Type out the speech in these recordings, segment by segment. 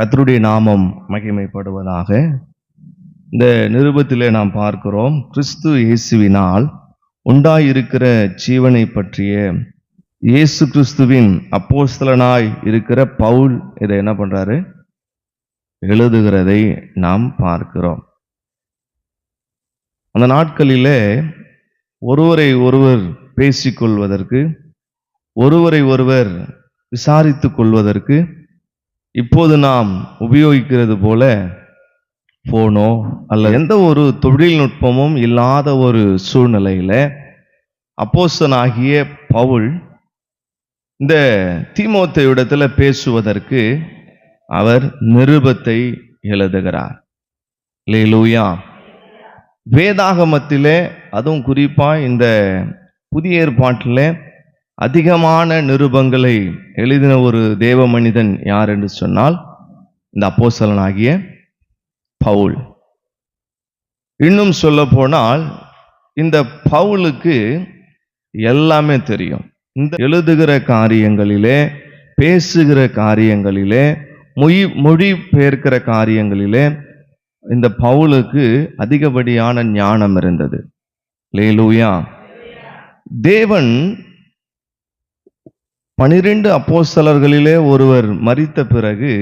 கத்தருடைய நாமம் மகிமைப்படுவதாக இந்த நிருபத்திலே நாம் பார்க்கிறோம். கிறிஸ்து இயேசுவினால் உண்டாயிருக்கிற ஜீவனை பற்றிய இயேசு கிறிஸ்துவின் அப்போஸ்தலனாய் இருக்கிற பவுல் இதை என்ன பண்ணுறாரு எழுதுகிறதை நாம் பார்க்கிறோம். அந்த நாட்களிலே ஒருவரை ஒருவர் பேசிக்கொள்வதற்கு ஒருவரை ஒருவர் விசாரித்து கொள்வதற்கு இப்போது நாம் உபயோகிக்கிறது போல போனோ அல்ல எந்த ஒரு தொழில்நுட்பமும் இல்லாத ஒரு சூழ்நிலையில் அப்போசனாகிய பவுல் இந்த தீமோத்தேயுடத்துல பேசுவதற்கு அவர் நிருபத்தை எழுதுகிறார். லேலூயா வேதாகமத்திலே அதுவும் குறிப்பாக இந்த புதிய ஏற்பாட்டில் அதிகமான நிருபங்களை எழுதின ஒரு தேவ மனிதன் யார் என்று சொன்னால் இந்த அப்போசலனாகிய பவுல். இன்னும் சொல்ல போனால் இந்த பவுலுக்கு எல்லாமே தெரியும். இந்த எழுதுகிற காரியங்களிலே பேசுகிற காரியங்களிலே மொழி மொழி பெயர்க்கிற காரியங்களிலே இந்த பவுலுக்கு அதிகப்படியான ஞானம் இருந்தது. லேலூயா தேவன் பனிரெண்டு அப்போஸ்தலர்களிலே ஒருவர் மறித்த பிறகு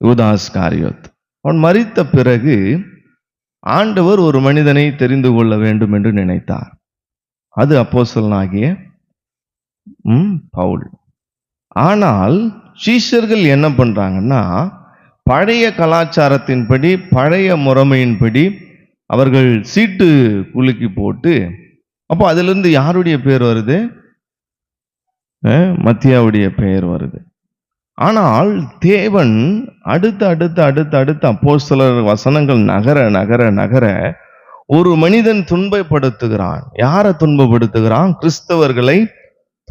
யூதாஸ் காரியோத். அவன் மறித்த பிறகு ஆண்டவர் ஒரு மனிதனை தெரிந்து கொள்ள வேண்டும் என்று நினைத்தார். அது அப்போசலனாகிய ம், பவுல். ஆனால் சீஷர்கள் என்ன பண்ணுறாங்கன்னா பழைய கலாச்சாரத்தின்படி பழைய முறைமையின்படி அவர்கள் சீட்டு குலுக்கி போட்டு அப்போ அதிலிருந்து யாருடைய பேர் வருது? மத்தியாவுடைய பெயர் வருது. ஆனால் தேவன் அடுத்த அடுத்த அடுத்த அடுத்த சிலர் வசனங்கள் நகர நகர நகர ஒரு மனிதன் துன்பப்படுத்துகிறான். யாரை துன்பப்படுத்துகிறான்? கிறிஸ்தவர்களை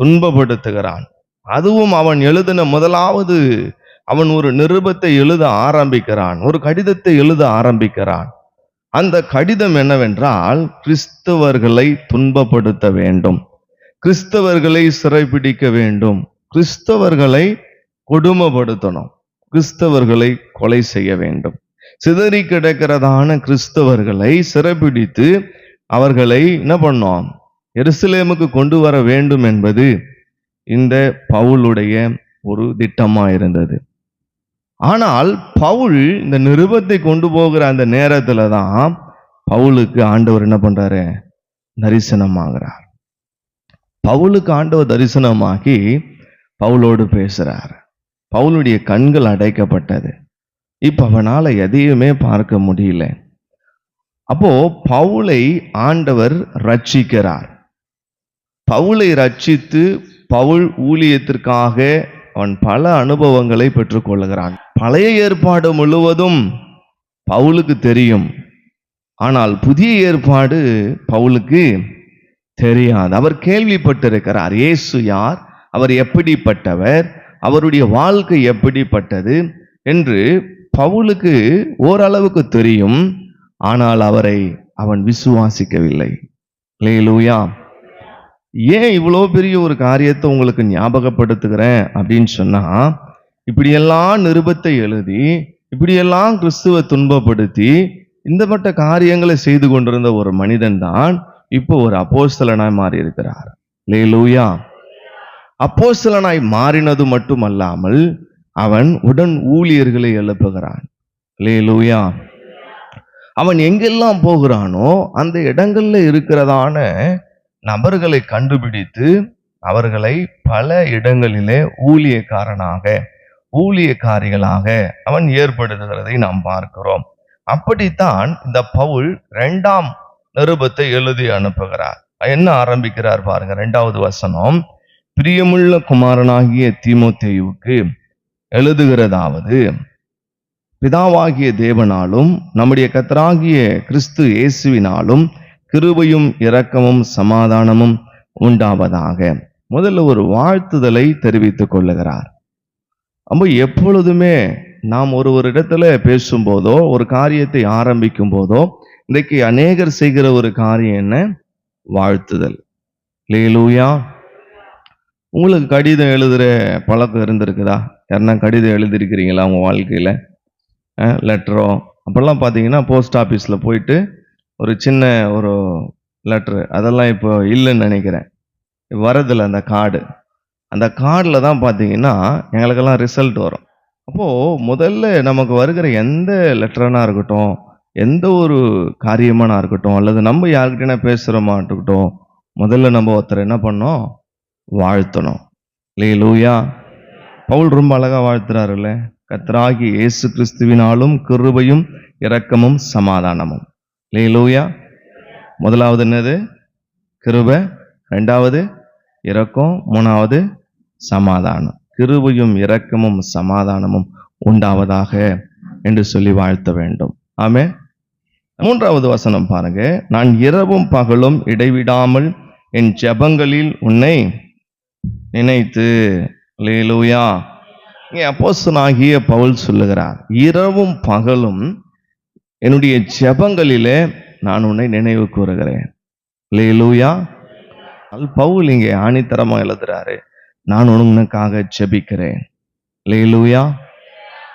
துன்பப்படுத்துகிறான். அதுவும் அவன் எழுதின முதலாவது அவன் ஒரு நிருபத்தை எழுத ஆரம்பிக்கிறான். ஒரு கடிதத்தை எழுத ஆரம்பிக்கிறான். அந்த கடிதம் என்னவென்றால் கிறிஸ்தவர்களை துன்பப்படுத்த வேண்டும். கிறிஸ்தவர்களை சிறைபிடிக்க வேண்டும். கிறிஸ்தவர்களை கொடுமைப்படுத்தணும். கிறிஸ்தவர்களை கொலை செய்ய வேண்டும். சிதறி கிடக்கிறதான கிறிஸ்தவர்களை சிறைபிடித்து அவர்களை என்ன பண்ணோம்? எருசலேமுக்கு கொண்டு வர வேண்டும் என்பது இந்த பவுலுடைய ஒரு திட்டமா இருந்தது. ஆனால் பவுல் இந்த நிருபத்தை கொண்டு போகிற அந்த நேரத்துல தான் பவுலுக்கு ஆண்டவர் என்ன பண்றாரு? தரிசனமாகிறார். பவுலுக்கு ஆண்டவர் தரிசனமாகி பவுலோடு பேசுகிறார் பவுலுடைய கண்கள் அடைக்கப்பட்டது. இப்போ அவனால் எதையுமே பார்க்க முடியல. அப்போ பவுலை ஆண்டவர் ரட்சிக்கிறார். பவுலை ரட்சித்து பவுல் ஊழியத்திற்காக அவன் பல அனுபவங்களை பெற்றுக்கொள்கிறான். பழைய ஏற்பாடு முழுவதும் பவுலுக்கு தெரியும். ஆனால் புதிய ஏற்பாடு பவுலுக்கு தெரியாது. அவர் கேள்விப்பட்டிருக்கிறார் இயேசு யார்? அவர் எப்படிப்பட்டவர்? அவருடைய வாழ்க்கை எப்படிப்பட்டது? என்று பவுலுக்கு ஓரளவுக்கு தெரியும். ஆனால் அவரை அவன் விசுவாசிக்கவில்லை. லேலூயா ஏன் இவ்வளோ பெரிய ஒரு காரியத்தை உங்களுக்கு ஞாபகப்படுத்துகிறேன் அப்படின்னு சொன்னால் இப்படியெல்லாம் நிருபத்தை எழுதி இப்படியெல்லாம் கிறிஸ்துவை துன்பப்படுத்தி இந்தப்பட்ட காரியங்களை செய்து கொண்டிருந்த ஒரு மனிதன் தான் இப்போ ஒரு அப்போஸ்தலனாய் மாறி இருக்கிறார் லேலூயா அப்போஸ்தலனாய் மாறினது மட்டுமல்லாமல் அவன் உடன் ஊழியர்களை எழுப்புகிறான். லேலூயா அவன் எங்கெல்லாம் போகிறானோ அந்த இடங்கள்ல இருக்கிறதான நபர்களை கண்டுபிடித்து அவர்களை பல இடங்களிலே ஊழியக்காரனாக ஊழியக்காரிகளாக அவன் ஏற்படுத்துகிறதை நாம் பார்க்கிறோம். அப்படித்தான் இந்த பவுல் இரண்டாம் நிருபத்தை எழுதி அனுப்புகிறார். என்ன ஆரம்பிக்கிறார் பாருங்க ரெண்டாவது வசனம். பிரியமுள்ள குமாரனாகிய தீமோத்தேயுவுக்கு எழுதுகிறதாவது பிதாவாகிய தேவனாலும் நம்முடைய கத்தராகிய கிறிஸ்து இயேசுவினாலும் கிருபையும் இரக்கமும் சமாதானமும் உண்டாவதாக. முதல்ல ஒரு வாழ்த்துதலை தெரிவித்துக் கொள்ளுகிறார். அப்போ எப்பொழுதுமே நாம் ஒரு ஒரு இடத்துல பேசும்போதோ ஒரு காரியத்தை ஆரம்பிக்கும் போதோ இன்றைக்கு அநேகர் செய்கிற ஒரு காரியம் என்ன? வாழ்த்துதல். லேலூயா உங்களுக்கு கடிதம் எழுதுற பழக்கம் இருந்திருக்குதா? யாருன்னா கடிதம் எழுதியிருக்கிறீங்களா உங்கள் வாழ்க்கையில்? லெட்டரோ அப்போல்லாம் பார்த்தீங்கன்னா போஸ்ட் ஆஃபீஸில் போயிட்டு ஒரு சின்ன ஒரு லெட்ரு அதெல்லாம் இப்போ இல்லைன்னு நினைக்கிறேன். வரதில்ல அந்த கார்டு அந்த கார்டில் தான் பார்த்தீங்கன்னா எங்களுக்கெல்லாம் ரிசல்ட் வரும். அப்போது முதல்ல நமக்கு வருகிற எந்த லெட்டரானா இருக்கட்டும் எந்த ஒரு காரியமான இருக்கட்டும் அல்லது நம்ம யார்கிட்டனா பேசுகிறோமா இருக்கட்டும் முதல்ல நம்ம ஒருத்தர் என்ன பண்ணோம் வாழ்த்தணும். இல்லையே லூயா பவுல் ரொம்ப அழகாக வாழ்த்துறாருல்ல. கத்ராகி இயேசு கிறிஸ்துவினாலும் கிருபையும் இரக்கமும் சமாதானமும். இல்லையே லூயா முதலாவது என்னது? கிருபை. ரெண்டாவது இரக்கம். மூணாவது சமாதானம். கிருபையும் இரக்கமும் சமாதானமும் உண்டாவதாக என்று சொல்லி வாழ்த்த வேண்டும். ஆமே மூன்றாவது வசனம் பாருங்க. நான் இரவும் பகலும் இடைவிடாமல் என் ஜெபங்களில் உன்னை நினைத்து. லேலூயா இங்கே அப்போஸ்தலனாகிய பவுல் சொல்லுகிறார் இரவும் பகலும் என்னுடைய ஜெபங்களிலே நான் உன்னை நினைவு கூறுகிறேன். லேலூயா அல் பவுல் இங்கே ஆணித்தரமாக எழுதுறாரு நான் உனக்காக ஜெபிக்கிறேன். லேலூயா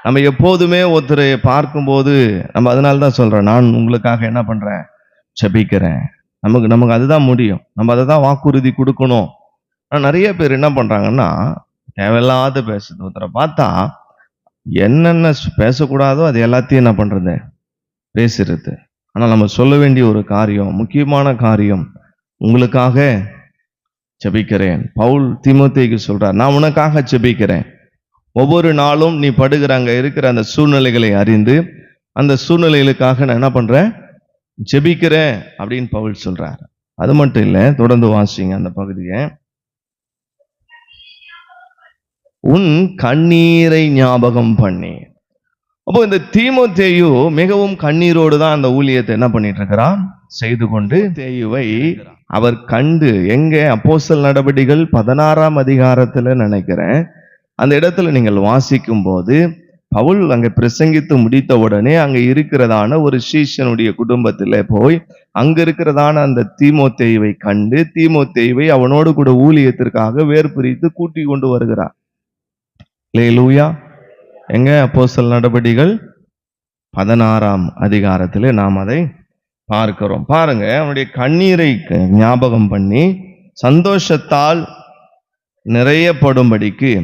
நம்ம எப்போதுமே ஒருத்தரை பார்க்கும்போது நம்ம அதனால தான் சொல்கிறேன் நான் உங்களுக்காக என்ன பண்ணுறேன் செபிக்கிறேன் நமக்கு நமக்கு அதுதான் முடியும். நம்ம அதை தான் வாக்குறுதி கொடுக்கணும். ஆனால் நிறைய பேர் என்ன பண்ணுறாங்கன்னா தேவையில்லாத பேசுது. ஒருத்தரை பார்த்தா என்னென்ன பேசக்கூடாதோ அது எல்லாத்தையும் என்ன பண்ணுறது பேசுறது. ஆனால் நம்ம சொல்ல வேண்டிய ஒரு காரியம் முக்கியமான காரியம் உங்களுக்காக ஜபிக்கிறேன். பவுல் திமுத்தைக்கு சொல்கிறார் நான் உனக்காக ஜபிக்கிறேன். ஒவ்வொரு நாளும் நீ படுகிற அங்க இருக்கிற அந்த சூழ்நிலைகளை அறிந்து அந்த சூழ்நிலைகளுக்காக நான் என்ன பண்றேன்? ஜெபிக்கிறேன் அப்படின்னு பவுல் சொல்றார். அது மட்டும் இல்லை தொடர்ந்து வாசிங்க அந்த பகுதியை. உன் கண்ணீரை ஞாபகம் பண்ணி. அப்போ இந்த தீமோத்தேயு மிகவும் கண்ணீரோடு தான் அந்த ஊழியத்தை என்ன பண்ணிட்டு இருக்கிறான்? செய்து கொண்டு தேயுவை அவர் கண்டு எங்க? அப்போஸ்தல நடவடிக்கைகள் பதினாறாம் அதிகாரத்துல நினைக்கிறேன். அந்த இடத்துல நீங்கள் வாசிக்கும் போது பவுல் அங்கே பிரசங்கித்து முடித்த உடனே அங்கே இருக்கிறதான ஒரு சீஷனுடைய குடும்பத்தில் போய் அங்கே இருக்கிறதான அந்த தீமோத்தேயுவை கண்டு தீமோத்தேயுவை அவனோடு கூட ஊழியத்திற்காக வேர் பிரித்து கூட்டி கொண்டு வருகிறார். லேலூயா எங்க அப்போசல் நடபடிகள்? பதினாறாம் அதிகாரத்தில் நாம் அதை பார்க்கிறோம். பாருங்க அவனுடைய கண்ணீரை க- ஞாபகம் பண்ணி சந்தோஷத்தால் நிறையப்படும்படிக்கு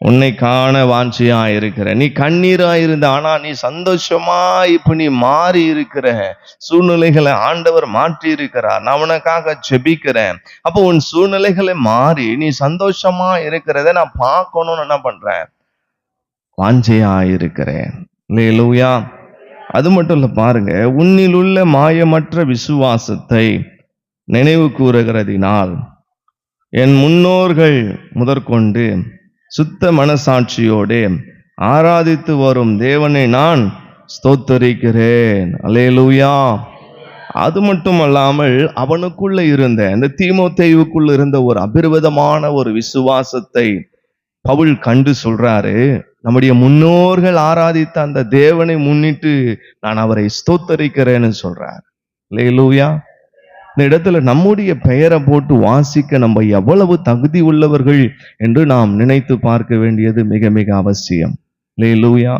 உன்னை காண வாஞ்சியா இருக்கிற நீ கண்ணீரா இருந்த ஆனா நீ சந்தோஷமா இப்ப நீ மாறி இருக்கிற சூழ்நிலைகளை ஆண்டவர் மாற்றி இருக்கிறார் நான் உனக்காக ஜெபிக்கிறேன். அப்போ உன் சூழ்நிலைகளை மாறி நீ சந்தோஷமா இருக்கிறத நான் பார்க்கணும்னு என்ன பண்றேன்? வாஞ்சையா இருக்கிறேன் லேலூயா அது மட்டும் இல்ல பாருங்க. உன்னில் உள்ள மாயமற்ற விசுவாசத்தை நினைவு கூறுகிறதினால் என் முன்னோர்கள் முதற்கொண்டு சுத்த மனசாட்சியோடு ஆராதித்து வரும் தேவனை நான் ஸ்தோத்தரிக்கிறேன். அலேலூயா அது மட்டுமல்லாமல் அவனுக்குள்ள இருந்த இந்த தீமோத்தேயுக்குள்ள இருந்த ஒரு அபிர்வதமான ஒரு விசுவாசத்தை பவுல் கண்டு சொல்றாரு நம்முடைய முன்னோர்கள் ஆராதித்த அந்த தேவனை முன்னிட்டு நான் அவரை ஸ்தோத்தரிக்கிறேன்னு சொல்றார். லேலூயா இந்த இடத்துல நம்முடைய பெயரை போட்டு வாசிக்க நம்ம எவ்வளவு தகுதி உள்ளவர்கள் என்று நாம் நினைத்து பார்க்க வேண்டியது மிக மிக அவசியம். லேலூயா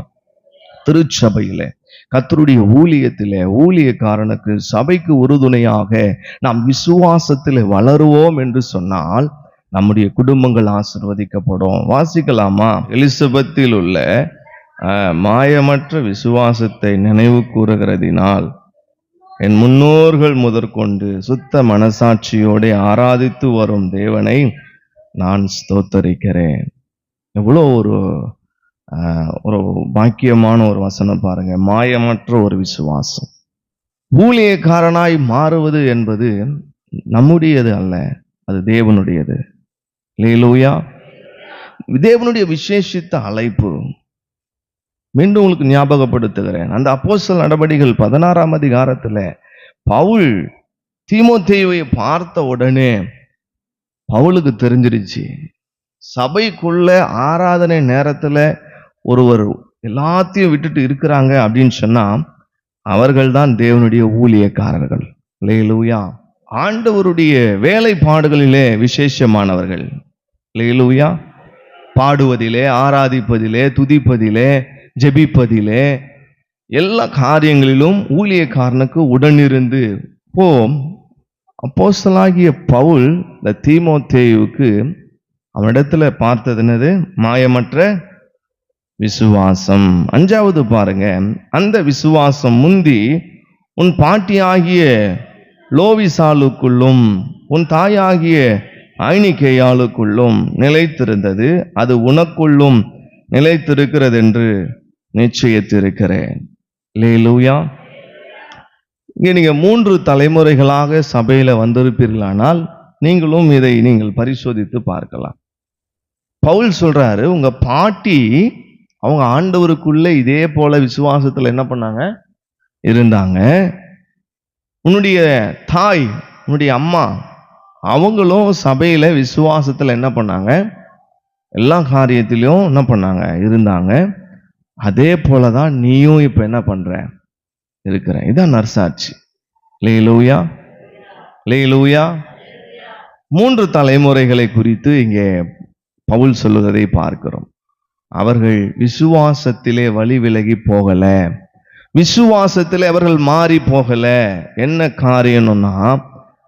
திருச்சபையிலே கத்தருடைய ஊழியத்திலே ஊழியக்காரனுக்கு சபைக்கு உறுதுணையாக நாம் விசுவாசத்தில் வளருவோம் என்று சொன்னால் நம்முடைய குடும்பங்கள் ஆசிர்வதிக்கப்படும். வாசிக்கலாமா? எலிசபெத்தில் உள்ள மாயமற்ற விசுவாசத்தை நினைவு கூறுகிறதினால் என் முன்னோர்கள் முதற்கொண்டு சுத்த மனசாட்சியோடு ஆராதித்து வரும் தேவனை நான் ஸ்தோத்தரிக்கிறேன். எவ்வளோ ஒரு ஒரு பாக்கியமான ஒரு வசனம் பாருங்க. மாயமற்ற ஒரு விசுவாசம். ஊழியக்காரனாய் மாறுவது என்பது நம்முடையது அல்ல அது தேவனுடையது. லேலூயா தேவனுடைய விசேஷித்த அழைப்பு. மீண்டும் உங்களுக்கு ஞாபகப்படுத்துகிறேன். அந்த அப்போசல் நடவடிக்கைகள் பதினாறாம் அதிகாரத்தில் பவுல் தீமோத்தேயுவை பார்த்த உடனே பவுலுக்கு தெரிஞ்சிருச்சு. சபைக்குள்ள ஆராதனை நேரத்தில் ஒருவர் எல்லாத்தையும் விட்டுட்டு இருக்கிறாங்க அப்படின்னு சொன்னால் அவர்கள் தான் தேவனுடைய ஊழியக்காரர்கள். லேலூயா ஆண்டவருடைய வேலைப்பாடுகளிலே விசேஷமானவர்கள். லேலூயா பாடுவதிலே ஆராதிப்பதிலே துதிப்பதிலே ஜெபிப்பதிலே எல்லா காரியங்களிலும் ஊழியக்காரனுக்கு உடனிருந்து போ. அப்போஸ்தலாகிய பவுல் இந்த தீமோத்தேயுவுக்கு அவனிடத்துல பார்த்தது என்னது? மாயமற்ற விசுவாசம். அஞ்சாவது பாருங்க. அந்த விசுவாசம் முந்தி உன் பாட்டியாகிய லோவிசாலுக்குள்ளும் உன் தாயாகிய ஐனிக்கையாளுக்குள்ளும் நிலைத்திருந்தது. அது உனக்குள்ளும் நிலைத்திருக்கிறது என்று நிச்சயித்திருக்கிறேன். லேலூயா இங்கே நீங்கள் மூன்று தலைமுறைகளாக சபையில் வந்திருப்பீர்களானால் நீங்களும் இதை நீங்கள் பரிசோதித்து பார்க்கலாம். பவுல் சொல்கிறாரு உங்கள் பாட்டி அவங்க ஆண்டவருக்குள்ளே இதே போல விசுவாசத்தில் என்ன பண்ணாங்க? இருந்தாங்க. உன்னுடைய தாய் உன்னுடைய அம்மா அவங்களும் சபையில் விசுவாசத்தில் என்ன பண்ணாங்க? எல்லா காரியத்திலையும் என்ன பண்ணாங்க? இருந்தாங்க. அதே போல தான் நீயும் இப்போ என்ன பண்ணுற இருக்கிற. இதான் நர்சாட்சி. லேலூயா. லேலூயா. மூன்று தலைமுறைகளை குறித்து இங்கே பவுல் சொல்லுவதை பார்க்கிறோம். அவர்கள் விசுவாசத்திலே வழி விலகி போகலை. விசுவாசத்தில் அவர்கள் மாறி போகலை. என்ன காரியம்னா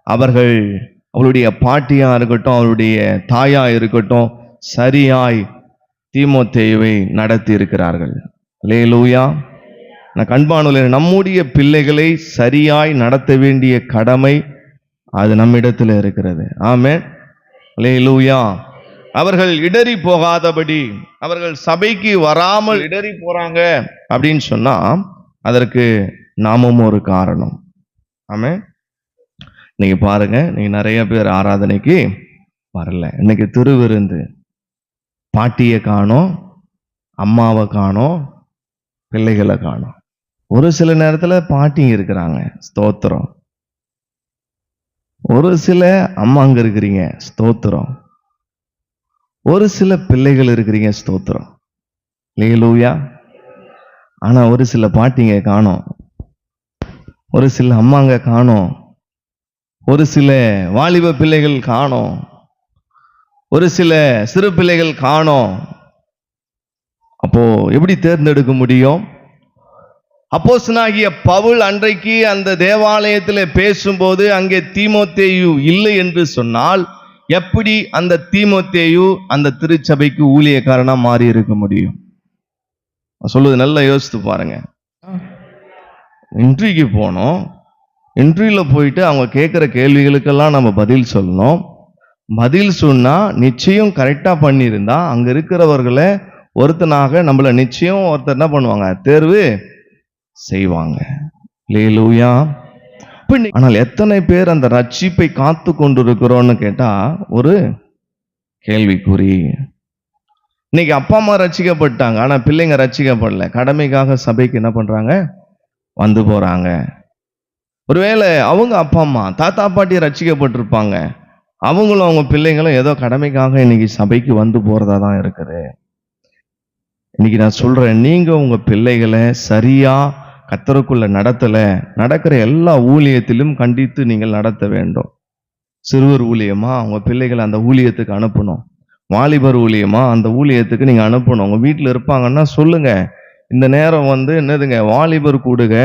அவர்கள் அவளுடைய பாட்டியாக இருக்கட்டும் அவருடைய தாயாக இருக்கட்டும் சரியாய் தீமோத்தேயுவை நடத்தி இருக்கிறார்கள் லேலூயா நான் கண்பானுல நம்முடைய பிள்ளைகளை சரியாய் நடத்த வேண்டிய கடமை அது நம்மிடத்தில் இருக்கிறது. ஆமே லேலூயா அவர்கள் இடறி போகாதபடி அவர்கள் சபைக்கு வராமல் இடறி போகிறாங்க அப்படின்னு சொன்னால் அதற்கு நாமும் ஒரு காரணம். ஆமே நீங்கள் பாருங்கள் நீங்கள் நிறைய பேர் ஆராதனைக்கு வரல. இன்னைக்கு திருவிருந்து பாட்டியை காணும் அம்மாவை காணோம் பிள்ளைகளை காணும். ஒரு சில நேரத்தில் பாட்டிங்க இருக்கிறாங்க ஸ்தோத்திரம். ஒரு சில அம்மாங்க இருக்கிறீங்க ஸ்தோத்திரம். ஒரு சில பிள்ளைகள் இருக்கிறீங்க ஸ்தோத்திரம். லேலூயா ஆனால் ஒரு சில பாட்டிங்க காணும். ஒரு சில அம்மாங்க காணோம். ஒரு சில வாலிப பிள்ளைகள் காணோம். ஒரு சில சிறு பிள்ளைகள் காணோம். அப்போ எப்படி தேர்ந்தெடுக்க முடியும்? அப்போசனாகிய பவுல் அன்றைக்கு அந்த தேவாலயத்தில் பேசும்போது அங்கே தீமோத்தேயு இல்லை என்று சொன்னால் எப்படி அந்த தீமோத்தேயு அந்த திருச்சபைக்கு ஊழியக்காரனா மாறி இருக்க முடியும்? சொல்லுவது நல்லா யோசித்து பாருங்க. இன்ட்ரிக்கு போனோம். இன்ட்ரியில் போயிட்டு அவங்க கேட்குற கேள்விகளுக்கெல்லாம் நம்ம பதில் சொல்லணும். பதில் சொன்னா நிச்சயம் கரெக்டா பண்ணியிருந்தா அங்க இருக்கிறவர்களை ஒருத்தனாக நம்மள நிச்சயம் ஒருத்தர் என்ன பண்ணுவாங்க? தேர்வு செய்வாங்க. லேலூயா ஆனால் எத்தனை பேர் அந்த ரட்சிப்பை காத்து கொண்டிருக்கிறோம்னு கேட்டா ஒரு கேள்விக்குறி. இன்னைக்கு அப்பா அம்மா ரசிக்கப்பட்டாங்க ஆனா பிள்ளைங்க ரசிக்கப்படல கடமைக்காக சபைக்கு என்ன பண்றாங்க? வந்து போறாங்க. ஒருவேளை அவங்க அப்பா அம்மா தாத்தா பாட்டி ரசிக்கப்பட்டிருப்பாங்க அவங்களும் அவங்க பிள்ளைங்களும் ஏதோ கடமைக்காக இன்னைக்கு சபைக்கு வந்து போறதா தான் இருக்குது. இன்னைக்கு நான் சொல்றேன் நீங்க உங்க பிள்ளைகளை சரியா கத்தருக்குள்ள நடத்தல நடக்கிற எல்லா ஊழியத்திலும் கண்டித்து நீங்கள் நடத்த வேண்டும். சிறுவர் ஊழியமா? உங்க பிள்ளைகளை அந்த ஊழியத்துக்கு அனுப்பணும். வாலிபர் ஊழியமா? அந்த ஊழியத்துக்கு நீங்க அனுப்பணும். உங்க வீட்டில் இருப்பாங்கன்னா சொல்லுங்க. இந்த நேரம் வந்து என்னதுங்க? வாலிபர் கூடுங்க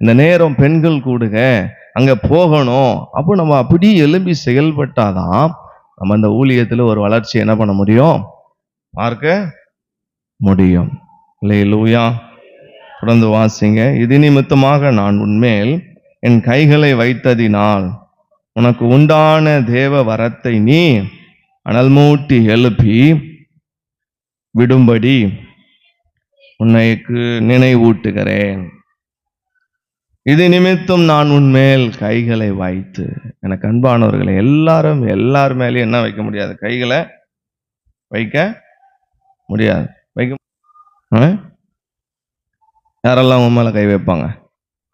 இந்த நேரம் பெண்கள் கூடுங்க அங்கே போகணும். அப்போ நம்ம அப்படி எழும்பி செயல்பட்டாதான் நம்ம அந்த ஊழியத்தில் ஒரு வளர்ச்சி என்ன பண்ண முடியும்? பார்க்க முடியும். இல்லை லூயா தொடர்ந்து வாசிங்க. இது நிமித்தமாக நான் உன்மேல் என் கைகளை வைத்ததினால் உனக்கு உண்டான தேவ வரத்தை நீ அனல் மூட்டி எழுப்பி விடும்படி உன்னைக்கு நினைவூட்டுகிறேன். இது நிமித்தம் நான் உன்மேல் கைகளை வைத்து. எனக்கு அன்பானவர்களை எல்லாரும் எல்லார் மேலேயும் என்ன வைக்க முடியாது? கைகளை வைக்க முடியாது. வைக்க ஆ? யாரெல்லாம் உங்க மேலே கை வைப்பாங்க?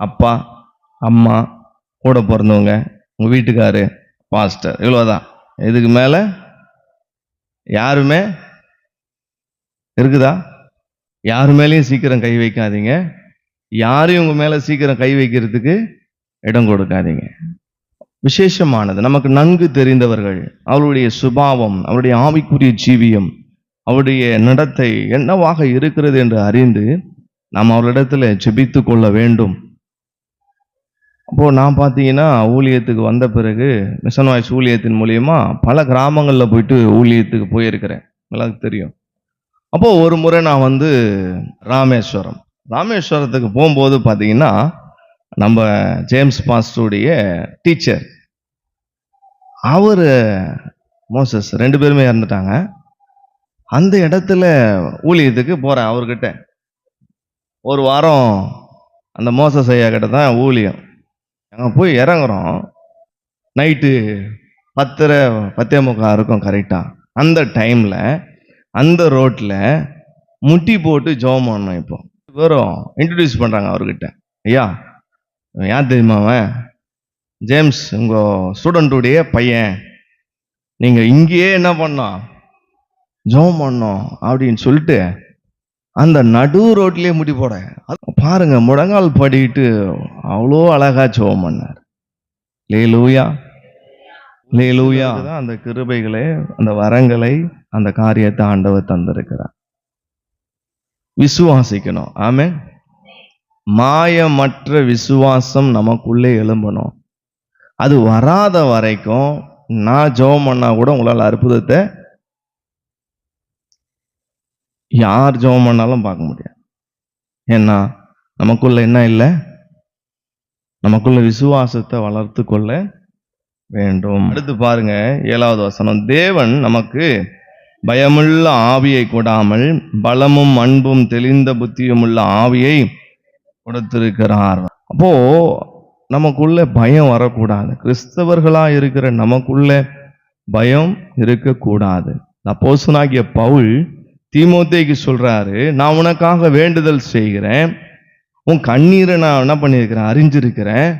அப்பா அம்மா கூட பிறந்தவங்க உங்கள் வீட்டுக்காரு பாஸ்டர் இவ்வளோதான் இதுக்கு மேலே யாருமே இருக்குதா? யாரு மேலேயும் சீக்கிரம் கை வைக்காதீங்க. யாரையும் உங்கள் மேலே சீக்கிரம் கை வைக்கிறதுக்கு இடம் கொடுக்காதீங்க. விசேஷமானது. நமக்கு நன்கு தெரிந்தவர்கள் அவருடைய சுபாவம் அவருடைய ஆவிக்குரிய ஜீவியம் அவருடைய நடத்தை என்னவாக இருக்கிறது என்று அறிந்து நாம் அவரிடத்துல ஜெபித்து கொள்ள வேண்டும். அப்போது நான் பார்த்தீங்கன்னா ஊழியத்துக்கு வந்த பிறகு மிஷன் வாய்ஸ் ஊழியத்தின் மூலியமா பல கிராமங்களில் போயிட்டு ஊழியத்துக்கு போயிருக்கிறேன். எனக்கு தெரியும். அப்போது ஒரு முறை நான் வந்து ராமேஸ்வரம். ராமேஸ்வரத்துக்கு போகும்போது பார்த்தீங்கன்னா நம்ம ஜேம்ஸ் பாஸ்டருடைய டீச்சர். அவர் மோசஸ் ரெண்டு பேருமே இறந்துட்டாங்க. அந்த இடத்துல ஊழியத்துக்கு போகிறேன் அவர்கிட்ட. ஒரு வாரம் அந்த மோசஸ் ஐயா கிட்ட தான் ஊழியம். அங்கே போய் இறங்குறோம். நைட்டு பத்தரை பத்தே முக்கால் இருக்கும் கரெக்டாக அந்த டைமில் அந்த ரோட்டில் முட்டி போட்டு ஜெபம் பண்ணோம் இப்போ. வரும் இன்ட்ரடியூஸ் பண்ணுறாங்க அவர்கிட்ட. ஐயா யார் தெரியுமா அவன்? ஜேம்ஸ் உங்கள் ஸ்டூடெண்ட்டுடைய பையன். நீங்கள் இங்கேயே என்ன பண்ணோம் ஜெபம் பண்ணோம் அப்படின்னு சொல்லிட்டு அந்த நடு ரோட்லேயே முடி போட. அது பாருங்க முழங்கால் படிட்டு அவ்வளோ அழகா ஜெபம் பண்ணார். லேலூயா. லேலூயா. தான் அந்த கிருபைகளை அந்த வரங்களை அந்த காரியத்தை ஆண்டவர் தந்திருக்கிறார். விசுவாசிக்கணும். ஆமே மாயமற்ற விசுவாசம் நமக்குள்ளே எழும்பணும். அது வராத வரைக்கும் நான் ஜெபம் பண்ணா கூட உங்களால் அற்புதத்தை யார் ஜெபம் பண்ணாலும் பார்க்க முடியாது. ஏன்னா நமக்குள்ள என்ன இல்லை? நமக்குள்ள விசுவாசத்தை வளர்த்து கொள்ள வேண்டும். அடுத்து பாருங்க ஏழாவது வசனம். தேவன் நமக்கு பயமுள்ள ஆவியை கொடாமல் பலமும் அன்பும் தெளிந்த புத்தியும் உள்ள ஆவியை கொடுத்திருக்கிறார். அப்போ நமக்குள்ள பயம் வரக்கூடாது. கிறிஸ்தவர்களா இருக்கிற நமக்குள்ள பயம் இருக்கக்கூடாது. அப்போசனாகிய பவுல் தீமோத்தேக்கு சொல்றாரு நான் உனக்காக வேண்டுதல் செய்கிறேன். உன் கண்ணீரை நான் என்ன பண்ணியிருக்கிறேன்? அறிஞ்சிருக்கிறேன்.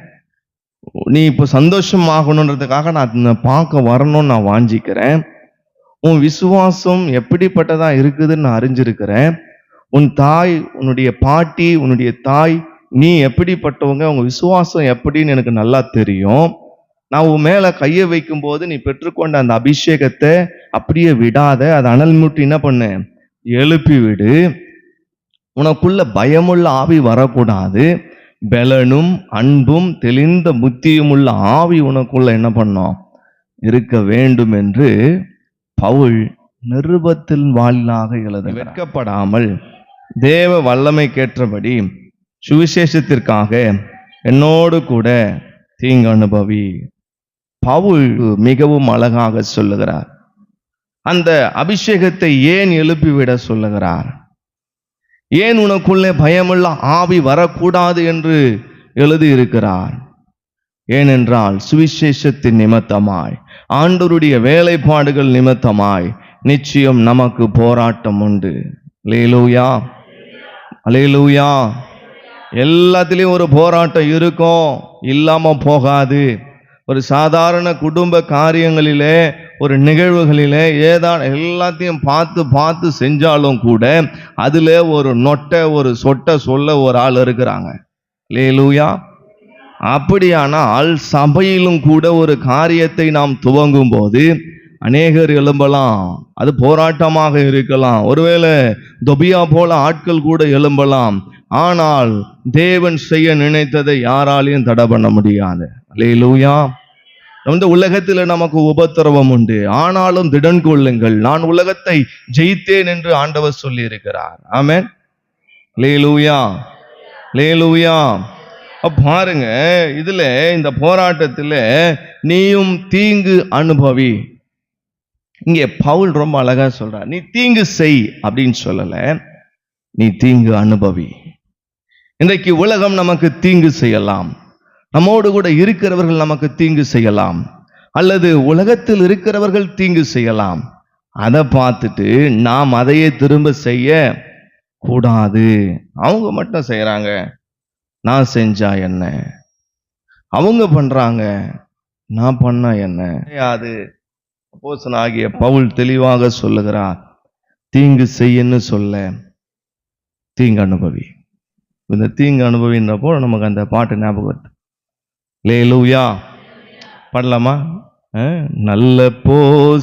நீ இப்போ சந்தோஷமாகணுன்றதுக்காக நான் பார்க்க வரணும்னு நான் வாஞ்சிக்கிறேன். உன் விசுவாசம் எப்படிப்பட்டதா இருக்குதுன்னு நான் அறிஞ்சிருக்கிறேன். உன் தாய் உன்னுடைய பாட்டி உன்னுடைய தாய் நீ எப்படிப்பட்டவங்க உங்க விசுவாசம் எப்படின்னு எனக்கு நல்லா தெரியும். நான் உன் மேல கையை வைக்கும்போது நீ பெற்றுக்கொண்ட அந்த அபிஷேகத்தை அப்படியே விடாத. அதை அனல் மூட்டி என்ன பண்ணு? எழுப்பி விடு. உனக்குள்ள பயமுள்ள ஆவி வரக்கூடாது. பலனும் அன்பும் தெளிந்த புத்தியும் உள்ள ஆவி உனக்குள்ள என்ன பண்ணோம்? இருக்க வேண்டும் என்று பவுல் நிருபத்தில் வாயிலாக எழுத வெட்கப்படாமல் தேவ வல்லமைக்கேற்றபடி சுவிசேஷத்திற்காக என்னோடு கூட தீங்கு அனுபவி. பவுல் மிகவும் அழகாக சொல்லுகிறார். அந்த அபிஷேகத்தை ஏன் எழுப்பிவிட சொல்லுகிறார்? ஏன் உனக்குள்ளே பயமுள்ள ஆவி வரக்கூடாது என்று எழுதியிருக்கிறார்? ஏனென்றால் சுவிசேஷத்தின் நிமித்தமாய் ஆண்டவருடைய வேலைப்பாடுகள் நிமித்தமாய் நிச்சயம் நமக்கு போராட்டம் உண்டு. லேலூயா அலேலூயா எல்லாத்துலேயும் ஒரு போராட்டம் இருக்கும். இல்லாமல் போகாது. ஒரு சாதாரண குடும்ப காரியங்களிலே ஒரு நிகழ்வுகளிலே ஏதா எல்லாத்தையும் பார்த்து பார்த்து செஞ்சாலும் கூட அதில் ஒரு நொட்டை ஒரு சொட்டை சொல்ல ஒரு ஆள் இருக்கிறாங்க. லேலூயா அப்படியானால் சபையிலும் கூட ஒரு காரியத்தை நாம் துவங்கும் போது அநேகர் எழும்பலாம். அது போராட்டமாக இருக்கலாம். ஒருவேளை தொபியா போல ஆட்கள் கூட எழும்பலாம். ஆனால் தேவன் செய்ய நினைத்ததை யாராலையும் தடை பண்ண முடியாது. அலையிலூயா இந்த உலகத்தில் நமக்கு உபத்திரவம் உண்டு. ஆனாலும் திடன் கொள்ளுங்கள். நான் உலகத்தை ஜெயித்தேன் என்று ஆண்டவர் சொல்லி இருக்கிறார் ஆமென். லேலூயா லேலூயா பாருங்க இதில் இந்த போராட்டத்தில் நீயும் தீங்கு அனுபவி. இங்கே பவுல் ரொம்ப அழகாக சொல்கிறார் நீ தீங்கு செய் அப்படின்னு சொல்லலை நீ தீங்கு அனுபவி. இன்றைக்கு உலகம் நமக்கு தீங்கு செய்யலாம். நம்மோடு கூட இருக்கிறவர்கள் நமக்கு தீங்கு செய்யலாம். அல்லது உலகத்தில் இருக்கிறவர்கள் தீங்கு செய்யலாம். அதை பார்த்துட்டு நாம் அதையே திரும்ப செய்ய கூடாது. அவங்க மட்டும் செய்கிறாங்க நான் செஞ்சா என்ன? அவங்க பண்றாங்க நான் பண்ணா என்ன? அது ஆகிய பவுல் தெளிவாக சொல்லுகிறார். தீங்கு செய்யன்னு சொல்ல தீங்கு அனுபவி. இந்த தீங்கு அனுபவின்றப்போ நமக்கு அந்த பாட்டு ஞாபகம் வருது. லேலூயா பாடலாமா? நல்ல போ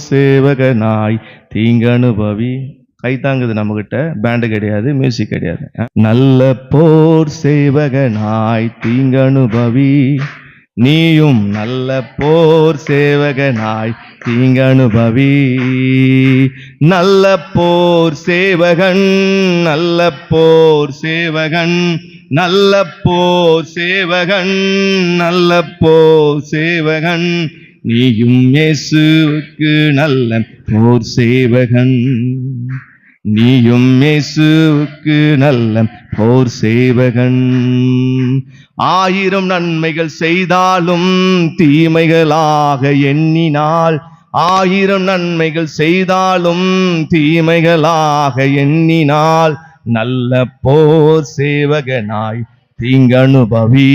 சேவகனாய் தீங்கு அனுபவி. கை தாங்குது நம்மகிட்ட பேண்டு கிடையாது மியூசிக் கிடையாது. நல்ல போர் சேவகனாய் தீங்கனுபவி நீயும் நல்ல போர் சேவகனாய் தீங்கனுபவி. நல்ல போர் சேவகன் நல்ல போர் சேவகன் நல்ல போர் சேவகன் நல்ல போர் சேவகன். நீயும் இயேசுவுக்கு நல்ல போர் சேவகன். நீயும் இயேசுவுக்கு நல்ல போர் சேவகன் ஆயிரம் நன்மைகள் செய்தாலும் தீமைகளாக எண்ணினால். ஆயிரம் நன்மைகள் செய்தாலும் தீமைகளாக எண்ணினால். நல்ல போர் சேவகனாய் தீங்கனுபவி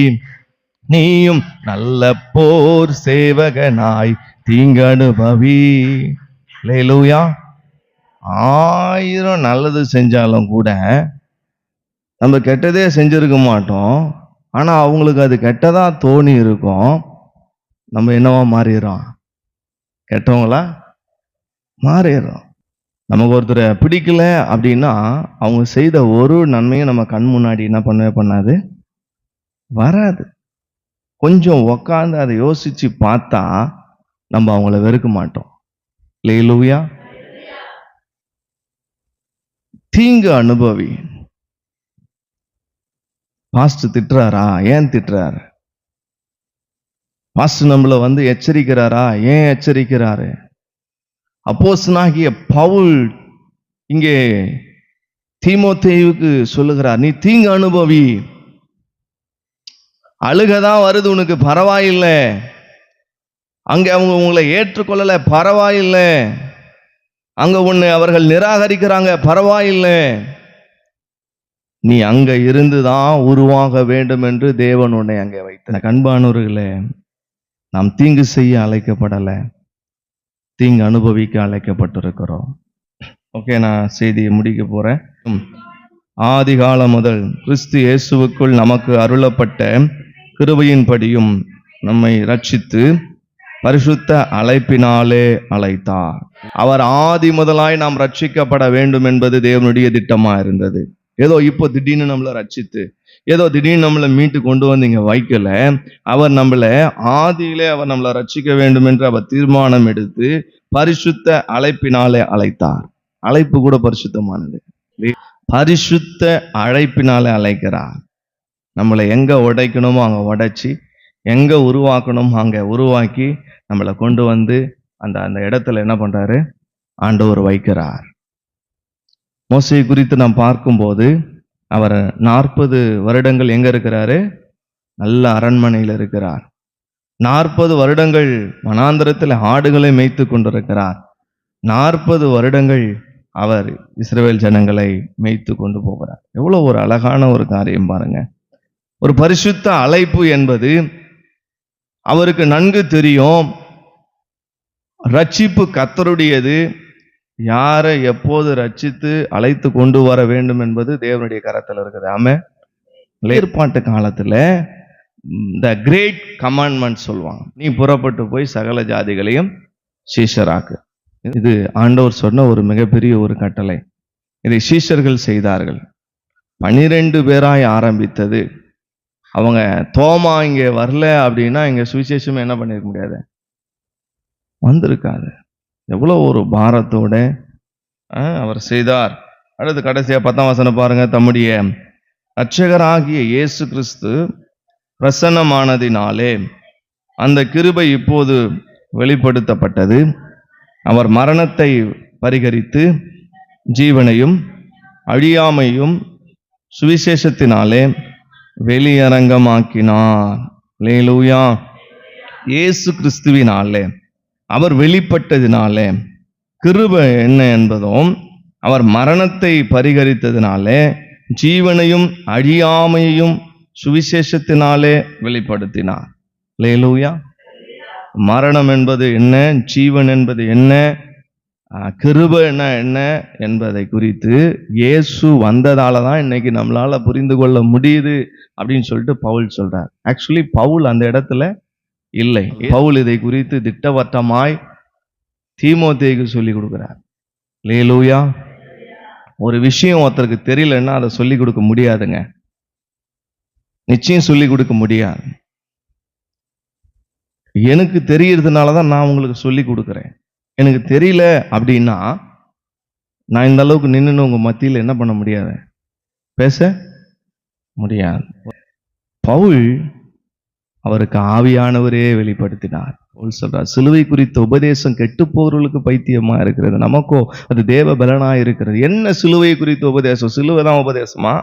நீயும் நல்ல போர் சேவகனாய் தீங்கனுபவி லேலூயா ஆயிரம் நல்லது செஞ்சாலும் கூட நம்ம கெட்டதே செஞ்சிருக்க மாட்டோம். ஆனால் அவங்களுக்கு அது கெட்டதாக தோணி இருக்கும். நம்ம என்னவா மாறிடுறோம்? கெட்டவங்களா மாறிடுறோம். நமக்கு ஒருத்தரை பிடிக்கல அப்படின்னா அவங்க செய்த ஒரு நன்மையும் நம்ம கண் முன்னாடி என்ன பண்ணவே பண்ணாது? வராது. கொஞ்சம் உக்காந்து அதை யோசித்து பார்த்தா நம்ம அவங்கள வெறுக்க மாட்டோம். இல்லை லேலூயா தீங்கு அனுபவி. பாஸ்ட் திட்டுறாரா? ஏன் திட்டுறாரு? பாஸ்ட் நம்மள வந்து எச்சரிக்கிறாரா? ஏன் எச்சரிக்கிறாரு? அப்போஸ்தலனாகிய பவுல் இங்கே தீமோத்தேவுக்கு சொல்லுகிறார் நீ தீங்கு அனுபவி. அழுகதான் வருது உனக்கு பரவாயில்லை. அங்க அவங்க உங்களை ஏற்றுக்கொள்ளலை பரவாயில்லை. அங்க ஒன்று அவர்கள் நிராகரிக்கிறாங்க பரவாயில்லை. நீ அங்க இருந்துதான் உருவாக வேண்டும் என்று தேவன் உன்னை அங்கே வைத்த கண்பானூர்களே நாம் தீங்கு செய்ய அழைக்கப்படலை. தீங்கு அனுபவிக்க அழைக்கப்பட்டிருக்கிறோம். ஓகே நான் செய்தியை முடிக்க போறேன். ம். முதல் கிறிஸ்து இயேசுவுக்குள் நமக்கு அருளப்பட்ட கிருபையின்படியும் நம்மை ரட்சித்து பரிசுத்த அழைப்பினாலே அழைத்தார். அவர் ஆதி முதலாய் நாம் ரட்சிக்கப்பட வேண்டும் என்பது தேவனுடைய திட்டமா இருந்தது. ஏதோ இப்போ திடீர்னு நம்மளை ரட்சித்து ஏதோ திடீர்னு நம்மளை மீட்டு கொண்டு வந்து இங்கே வைக்கல. அவர் நம்மளை ஆதியிலே அவர் நம்மளை ரட்சிக்க வேண்டும் என்று அவர் தீர்மானம் எடுத்து பரிசுத்த அழைப்பினாலே அழைத்தார். அழைப்பு கூட பரிசுத்தமானது. பரிசுத்த அழைப்பினாலே அழைக்கிறார். நம்மளை எங்கே உடைக்கணுமோ அங்கே உடைச்சி எங்க உருவாக்கணுமோ அங்கே உருவாக்கி நம்மளை கொண்டு வந்து அந்த அந்த இடத்துல என்ன பண்றாரு? ஆண்டவர் வைக்கிறார். மோசையை குறித்து நாம் பார்க்கும்போது அவர் நாற்பது வருடங்கள் எங்கே இருக்கிறாரு? நல்ல அரண்மனையில் இருக்கிறார். நாற்பது வருடங்கள் மனாந்திரத்தில் ஆடுகளை மேய்த்து கொண்டிருக்கிறார். நாற்பது வருடங்கள் அவர் இஸ்ரேல் ஜனங்களை மேய்த்து கொண்டு போகிறார். எவ்வளோ ஒரு அழகான ஒரு காரியம் பாருங்க. ஒரு பரிசுத்த அழைப்பு என்பது அவருக்கு நன்கு தெரியும். ரட்சிப்பு கத்தருடையது யாரை எப்போது ரட்சித்து அழைத்து கொண்டு வர வேண்டும் என்பது தேவனுடைய கரத்தில் இருக்குது. ஆமே ஏற்பாட்டு காலத்தில் த கிரேட் கமாண்ட்மெண்ட் சொல்லுவாங்க. நீ புறப்பட்டு போய் சகல ஜாதிகளையும் சீஷராக்கு. இது ஆண்டவர் சொன்ன ஒரு மிகப்பெரிய ஒரு கட்டளை. இதை சீஷர்கள் செய்தார்கள். பனிரெண்டு பேராய் ஆரம்பித்தது. அவங்க தோமா இங்கே வரல அப்படின்னா இங்கே சுவிசேஷம் என்ன பண்ணியிருக்க முடியாது? வந்திருக்காது எவ்வளோ ஒரு பாரத்தோட அவர் செய்தார். அடுத்து கடைசியாக பத்தாம் வசனம் பாருங்க தம்முடைய அர்ச்சகராகிய இயேசு கிறிஸ்து பிரசன்னமானதினாலே அந்த கிருபை இப்போது வெளிப்படுத்தப்பட்டது. அவர் மரணத்தை பரிகரித்து ஜீவனையும் அழியாமையும் சுவிசேஷத்தினாலே வெளியரங்கமாக்கினார். லேலூயா இயேசு கிறிஸ்துவினாலே அவர் வெளிப்பட்டதினாலே கிருப என்ன என்பதும் அவர் மரணத்தை பரிகரித்ததினாலே ஜீவனையும் அழியாமையையும் சுவிசேஷத்தினாலே வெளிப்படுத்தினார். லேலூயா மரணம் என்பது என்ன? ஜீவன் என்பது என்ன? ஆஹ், கிருபை என்ன என்ன என்பதை குறித்து இயேசு வந்ததால தான் இன்னைக்கு நம்மளால புரிந்து கொள்ள முடியுது அப்படின்னு சொல்லிட்டு பவுல் சொல்றார். ஆக்சுவலி பவுல் அந்த இடத்துல இல்லை. பவுல். இதை குறித்து திட்டவட்டமாய் தீமோத்தேயுக்கு சொல்லி கொடுக்கிறார். லேலூயா ஒரு விஷயம் ஒருத்தருக்கு தெரியலன்னா அதை சொல்லி கொடுக்க முடியாதுங்க. நிச்சயம் சொல்லி கொடுக்க முடியாது. எனக்கு தெரியறதுனால தான் நான் உங்களுக்கு சொல்லி கொடுக்குறேன். எனக்கு தெரியல அப்படின்னா நான் இந்த அளவுக்கு நின்றுன்னு உங்கள் மத்தியில் என்ன பண்ண முடியாது? பேச முடியாது. பவுல் அவருக்கு ஆவியானவரே வெளிப்படுத்தினார். பவுல் சொல்றார் சிலுவை குறித்த உபதேசம் கெட்டு போறவர்களுக்கு பைத்தியமா இருக்கிறது. நமக்கோ அது தேவ பலனா இருக்கிறது. என்ன சிலுவை குறித்த உபதேசம்? சிலுவை தான் உபதேசமா?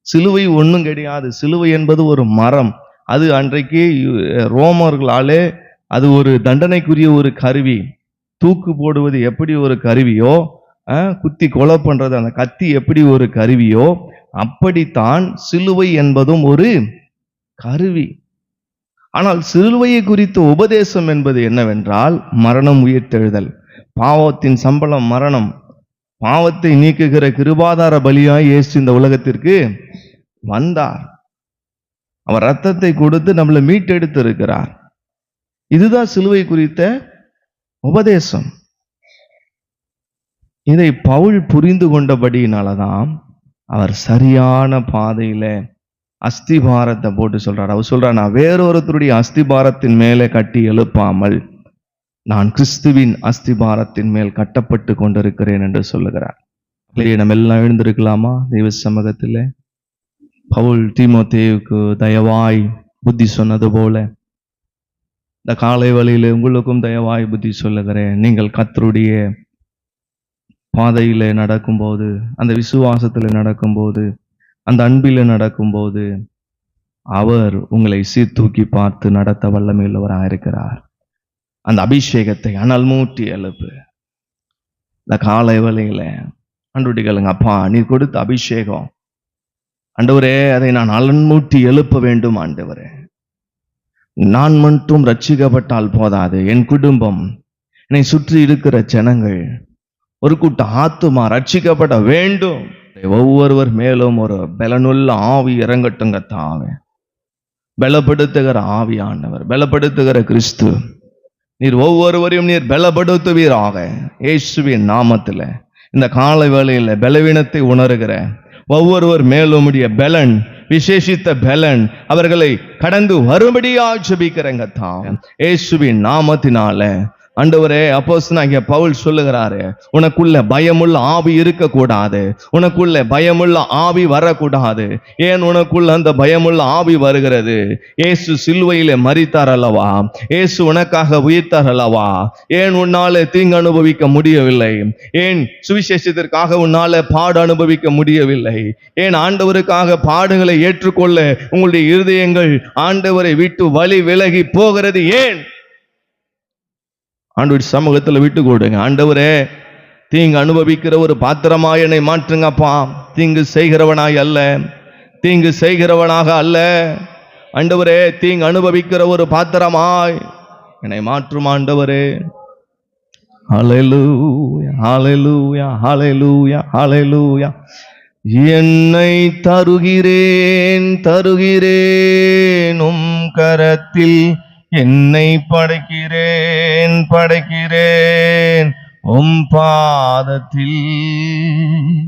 சிலுவை ஒன்றும் கிடையாது. சிலுவை என்பது ஒரு மரம். அது அன்றைக்கு யு- ரோமர்களாலே அது ஒரு தண்டனைக்குரிய ஒரு கருவி. தூக்கு போடுவது எப்படி ஒரு கருவியோ குத்தி கொலை பண்ணுறது அந்த கத்தி எப்படி ஒரு கருவியோ அப்படித்தான் சிலுவை என்பதும் ஒரு கருவி. ஆனால் சிலுவையை குறித்த உபதேசம் என்பது என்னவென்றால் மரணம் உயிர்த்தெழுதல். பாவத்தின் சம்பளம் மரணம். பாவத்தை நீக்குகிற கிருபாதார பலியாய் இயேசு இந்த உலகத்திற்கு வந்தார். அவர் ரத்தத்தை கொடுத்து நம்மளை மீட்டெடுத்து இருக்கிறார் இதுதான் சிலுவை குறித்த உபதேசம். இதை பவுல் புரிந்து கொண்டபடியினாலதான் அவர் சரியான பாதையில அஸ்திபாரத்தை போட்டு சொல்கிறார் அவர் சொல்கிறார் நான் வேறொருத்தருடைய அஸ்திபாரத்தின் மேலே கட்டி எழுப்பாமல் நான் கிறிஸ்துவின் அஸ்திபாரத்தின் மேல் கட்டப்பட்டு கொண்டிருக்கிறேன் என்று சொல்லுகிறார். இல்லையே நம்ம எல்லாம் எழுந்திருக்கலாமா தெய்வ சமூகத்தில்? பவுல் தீமோத்தேவுக்கு தயவாய் புத்தி சொன்னது போல இந்த காலை வழியில உங்களுக்கும் தயவாய் புத்தி சொல்லுகிறேன். நீங்கள் கத்தருடைய பாதையில் நடக்கும்போது அந்த விசுவாசத்துல நடக்கும்போது அந்த அன்பில நடக்கும்போது அவர் உங்களை சீர்தூக்கி பார்த்து நடத்த வல்லமையுள்ளவராக இருக்கிறார். அந்த அபிஷேகத்தை அனல் மூட்டி எழுப்பு. இந்த காலை வேளையில அன்றுடிகளுங்க அப்பா நீ கொடுத்த அபிஷேகம் அண்டவரே அதை நான் அலன்மூட்டி எழுப்ப வேண்டும் ஆண்டவரே. நான் மட்டும் ரட்சிக்கப்பட்டால் போதாது. என் குடும்பம் என்னை சுற்றி இருக்கிற ஜனங்கள் ஒரு கூட்ட ஆத்துமா ரட்சிக்கப்பட வேண்டும். ஒவ்வொருவர் மேலும் ஒரு பலனுள்ள ஆவி இறங்கட்டுங்க தாவே பலப்படுத்துகிற ஆவியானவர் பலப்படுத்துகிற கிறிஸ்து. நீர் ஒவ்வொருவரையும் நீர் பலப்படுத்துவீராக. இயேசுவின் நாமத்தில் இந்த கால வேளையில் பலவீனத்தை உணர்கிற ஒவ்வொருவர் மேலும் உடைய பலன் விசேஷித்த பலன் அவர்களை கடந்து வரும்படியா ஜெபிக்கிறேங்க தான் இயேசுவின் நாமத்தினால. ஆண்டவரே அப்போஸ்தலனாகிய பவுல் சொல்லுகிறாரு உனக்குள்ள பயமுள்ள ஆவி இருக்கக்கூடாது. உனக்குள்ள பயமுள்ள ஆவி வரக்கூடாது. ஏன் உனக்குள்ள அந்த பயமுள்ள ஆவி வருகிறது? ஏசு சிலுவையில மறித்தார் அல்லவா? இயேசு உனக்காக உயிர்த்தார் அல்லவா? ஏன் உன்னால தீங்கு அனுபவிக்க முடியவில்லை? ஏன் சுவிசேஷத்திற்காக உன்னால பாடு அனுபவிக்க முடியவில்லை? ஏன் ஆண்டவருக்காக பாடுகளை ஏற்றுக்கொள்ள உங்களுடைய இருதயங்கள் ஆண்டவரை விட்டு வழி விலகி போகிறது? ஏன்? ஆண்டு சமூகத்தில் விட்டு கொடுங்க. ஆண்டவரே தீங்கு அனுபவிக்கிற ஒரு பாத்திரமா என்னை மாற்றுங்கப்பா. தீங்கு செய்கிறவனாய் அல்ல. தீங்கு செய்கிறவனாக அல்ல. ஆண்டவரே தீங்கு அனுபவிக்கிற ஒரு பாத்திரமாய் என்னை மாற்றும் ஆண்டவரே. ஹalleluya ஹalleluya ஹalleluya. என்னை தருகிறேன் தருகிறேன் உம் கரத்தில் என்னை படைக்கிறேன் படைக்கிறேன் உம் பாதத்தில்.